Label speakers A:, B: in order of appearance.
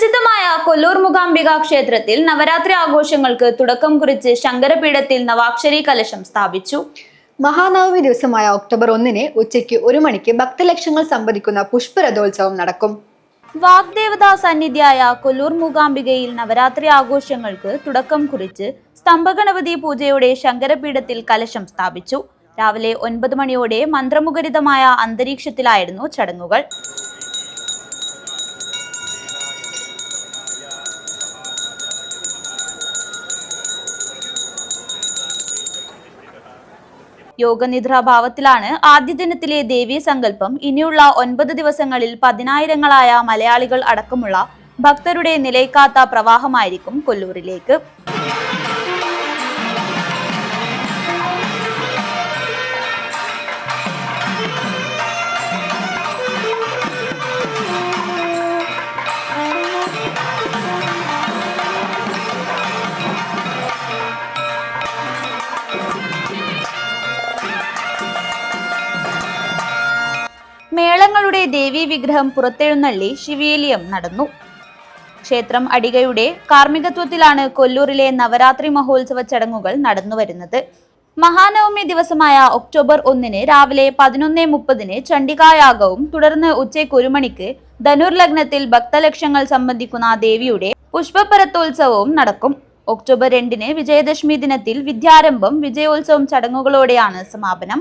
A: പ്രസിദ്ധമായ കൊല്ലൂർ മുഖാംബിക ക്ഷേത്രത്തിൽ നവരാത്രി ആഘോഷങ്ങൾക്ക് തുടക്കം കുറിച്ച് ശങ്കരപീഠത്തിൽ നവാക്ഷരി കലശം സ്ഥാപിച്ചു.
B: മഹാനവമി ദിവസമായ ഒക്ടോബർ ഒന്നിന് ഉച്ചയ്ക്ക് ഒരു മണിക്ക് ഭക്തലക്ഷങ്ങൾ സംവദിക്കുന്ന പുഷ്പരഥോത്സവം നടക്കും.
A: വാഗ്ദേവതാ സന്നിധിയായ കൊല്ലൂർ മൂകാംബികയിൽ നവരാത്രി ആഘോഷങ്ങൾക്ക് തുടക്കം കുറിച്ച് സ്തംഭഗണപതി പൂജയോടെ ശങ്കരപീഠത്തിൽ കലശം സ്ഥാപിച്ചു. രാവിലെ ഒൻപത് മണിയോടെ മന്ത്രമുഖരിതമായ അന്തരീക്ഷത്തിലായിരുന്നു ചടങ്ങുകൾ. യോഗനിദ്രാഭാവത്തിലാണ് ആദ്യ ദിനത്തിലെ ദേവീ സങ്കല്പം. ഇനിയുള്ള ഒൻപത് ദിവസങ്ങളിൽ പതിനായിരങ്ങളായ മലയാളികൾ അടക്കമുള്ള ഭക്തരുടെ നിലയ്ക്കാത്ത പ്രവാഹമായിരിക്കും കൊല്ലൂരിലേക്ക്. മേളങ്ങളുടെ ദേവീ വിഗ്രഹം പുറത്തെഴുന്നള്ളി ശിവേലിയം നടന്നു. ക്ഷേത്രം അടികയുടെ കാർമ്മികത്വത്തിലാണ് കൊല്ലൂരിലെ നവരാത്രി മഹോത്സവ ചടങ്ങുകൾ നടന്നുവരുന്നത് മഹാനവമി ദിവസമായ ഒക്ടോബർ ഒന്നിന് രാവിലെ പതിനൊന്ന് മുപ്പതിന് ചണ്ഡികായാഗവും തുടർന്ന് ഉച്ചയ്ക്ക് ഒരു മണിക്ക് ധനുർലഗ്നത്തിൽ ഭക്തലക്ഷ്യങ്ങൾ സംബന്ധിക്കുന്ന ദേവിയുടെ പുഷ്പപരത്തോത്സവവും നടക്കും. ഒക്ടോബർ രണ്ടിന് വിജയദശമി ദിനത്തിൽ വിദ്യാരംഭം വിജയോത്സവം ചടങ്ങുകളോടെയാണ് സമാപനം.